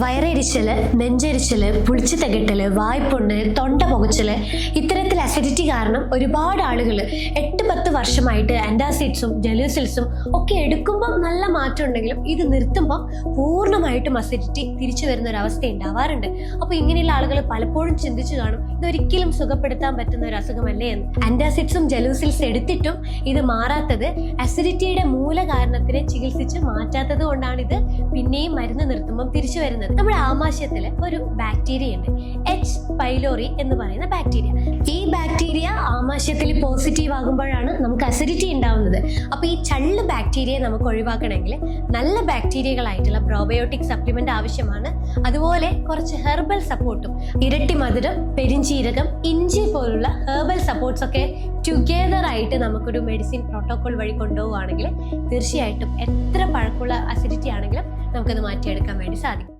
വയറെരിച്ചൽ നെഞ്ചെരിച്ചൽ പുളിച്ചു തകട്ടൽ വായ്പുണ്ണ് തൊണ്ട പുകച്ചൽ ഇത്തരത്തിൽ അസിഡിറ്റി കാരണം ഒരുപാട് ആളുകൾ എട്ട് പത്ത് വർഷമായിട്ട് ആന്റാസിഡ്സും ജലൂസിൽസും ഒക്കെ എടുക്കുമ്പോൾ നല്ല മാറ്റം ഉണ്ടെങ്കിലും ഇത് നിർത്തുമ്പോൾ പൂർണമായിട്ടും അസിഡിറ്റി തിരിച്ചു വരുന്ന ഒരു അവസ്ഥ ഉണ്ടാവാറുണ്ട് അപ്പോൾ ഇങ്ങനെയുള്ള ആളുകൾ പലപ്പോഴും ചിന്തിച്ചു കാണും ഇതൊരിക്കലും സുഖപ്പെടുത്താൻ പറ്റുന്ന ഒരു അസുഖമല്ലേ എന്ന്. ആന്റാസിഡ്സും ജലൂസിൽസ് എടുത്തിട്ടും ഇത് മാറാത്തത് അസിഡിറ്റിയുടെ മൂല കാരണത്തിനെ ചികിത്സിച്ച് മാറ്റാത്തത് കൊണ്ടാണ് ഇത് പിന്നെയും മരുന്ന് നിർത്തുമ്പോൾ തിരിച്ചു വരുന്നത് നമ്മുടെ ആമാശയത്തിൽ ഒരു ബാക്ടീരിയ ഉണ്ട്. എച്ച് പൈലോറി എന്ന് പറയുന്ന ബാക്ടീരിയ ഈ ബാക്ടീരിയ ആമാശയത്തിൽ പോസിറ്റീവ് ആകുമ്പോഴാണ് നമുക്ക് അസിഡിറ്റി ഉണ്ടാവുന്നത്. അപ്പോൾ ഈ ചള്ള് ബാക്ടീരിയയെ നമുക്ക് ഒഴിവാക്കണമെങ്കിൽ നല്ല ബാക്ടീരിയകളായിട്ടുള്ള പ്രോബയോട്ടിക് സപ്ലിമെന്റ് ആവശ്യമാണ്. അതുപോലെ കുറച്ച് ഹെർബൽ സപ്പോർട്ടും ഇരട്ടി മധുരം പെരിഞ്ചീരകം ഇഞ്ചി പോലുള്ള ഹെർബൽ സപ്പോർട്ട്സ് ഒക്കെ ടുഗെദർ ആയിട്ട് നമുക്കൊരു മെഡിസിൻ പ്രോട്ടോകോൾ വഴി കൊണ്ടുപോവുകയാണെങ്കിൽ തീർച്ചയായിട്ടും എത്ര പഴക്കമുള്ള അസിഡിറ്റി ആണെങ്കിലും നമുക്കത് മാറ്റിയെടുക്കാൻ വേണ്ടി സാധിക്കും.